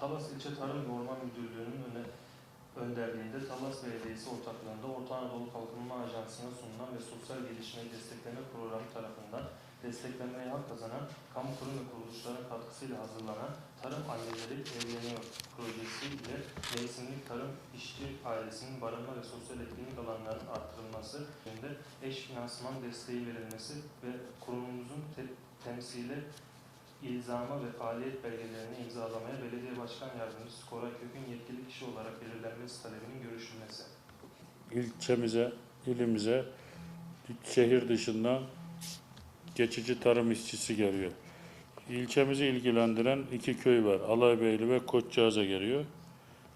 Talas İlçe Tarım ve Orman Müdürlüğü'nün öne, önderliğinde Talas Belediyesi ortaklığında Orta Anadolu Kalkınma Ajansı'na sunulan ve Sosyal Gelişmeyi Destekleme Programı tarafından desteklenmeye hak kazanan kamu kurum ve kuruluşların katkısıyla hazırlanan Tarım Anneleri Evleniyor projesi ile mevsimlik tarım işçi ailesinin barınma ve sosyal etkinlik alanlarının arttırılması yönünde eş finansman desteği verilmesi ve kurumumuzun te- temsili ilzama ve faaliyet belgelerini imzalamaya Belediye Başkan Yardımcısı Koray Kök'ün yetkili kişi olarak belirlenmesi talebinin görüşülmesi. ilçemize, ilimize şehir dışından geçici tarım işçisi geliyor. İlçemizi ilgilendiren iki köy var. Alaybeyli ve Koçcağız'a geliyor.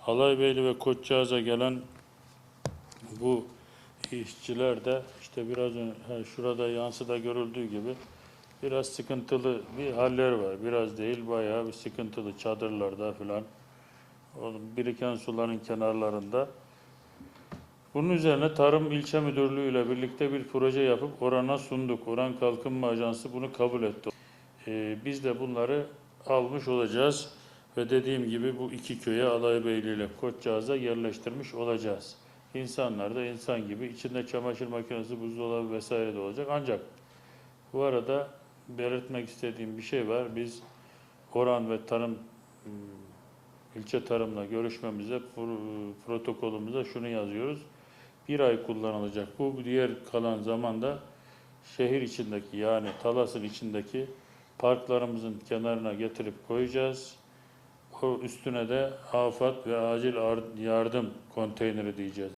Alaybeyli ve Koçcağız'a gelen bu işçiler de işte biraz ön- ha, şurada yansıda görüldüğü gibi biraz sıkıntılı bir haller var. Biraz değil bayağı bir sıkıntılı çadırlarda filan. Biriken suların kenarlarında bunun üzerine Tarım İlçe Müdürlüğü ile birlikte bir proje yapıp orana sunduk. Oran Kalkınma Ajansı bunu kabul etti. Ee, biz de bunları almış olacağız ve dediğim gibi bu iki köye Alaybeyli ile Koçcağız'a yerleştirmiş olacağız. İnsanlar da insan gibi içinde çamaşır makinesi, buzdolabı vesaire de olacak. Ancak bu arada belirtmek istediğim bir şey var. Biz Oran ve Tarım hmm, ilçe tarımla görüşmemize, pro- protokolümüze şunu yazıyoruz bir ay kullanılacak. Bu diğer kalan zamanda şehir içindeki yani Talas'ın içindeki parklarımızın kenarına getirip koyacağız. O üstüne de afat ve acil ar- yardım konteyneri diyeceğiz.